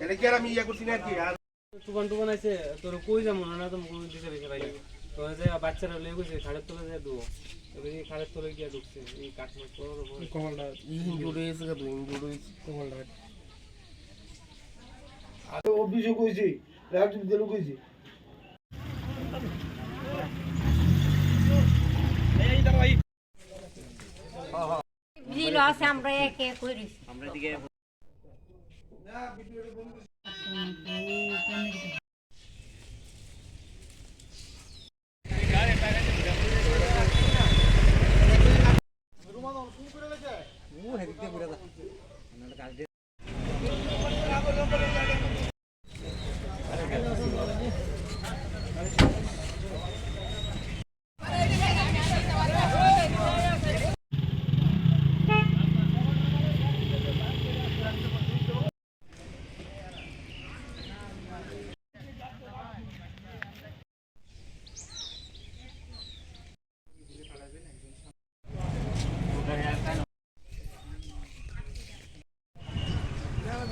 এটা কি আর আমি ইয়ে করছি না আর কি আর টুকান টুকান আছে তোর কই যাব? না তো কোনো দিকে রেখে রাখি তো যে বাচ্চারা লেগে গেছে খাড়ের তলে দুও এবার এই খাড়ের তলে গিয়ে ঢুকছে এই কাঠ মাছ করার উপরে কমলটা ইনজুর হয়েছে। তো ইনজুর হয়েছে কমলটা অভিযোগ হয়েছে রাজীব দেলু হয়েছে দিল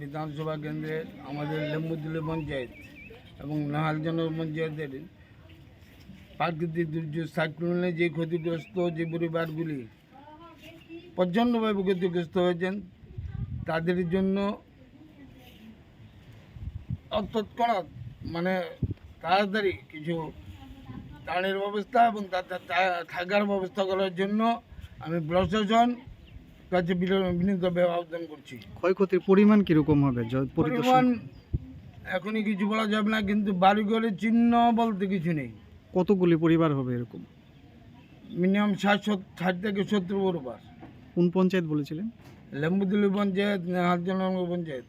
বিধানসভা কেন্দ্রে আমাদের লেম্বুদুলি পঞ্চায়েত এবং নাহালজন পঞ্চায়েতের প্রাকৃতিক দুর্যোগ, সাইক্লোনে যে ক্ষতিগ্রস্ত যে পরিবারগুলি প্রচণ্ডভাবে ক্ষতিগ্রস্ত হয়েছেন, তাদের জন্য তৎক্ষণাৎ মানে তাড়াতাড়ি কিছু ত্রাণের ব্যবস্থা এবং থাকার ব্যবস্থা করার জন্য আমি প্রশাসন কাছে বিন- বিনীতভাবে আবেদন করছি। ক্ষয়ক্ষতির পরিমাণ কীরকম হবে? পরিমাণ এখনই কিছু বলা যাবে না কিন্তু বাড়িঘরের চিহ্ন বলতে কিছু নেই। কতগুলি পরিবার হবে এরকম? মিনিমাম ষাট ষাট থেকে সত্তর পরিবার। কোন পঞ্চায়েত বলেছিলেন? লেম্বুদুলি পঞ্চায়েত হারজনগর পঞ্চায়েত।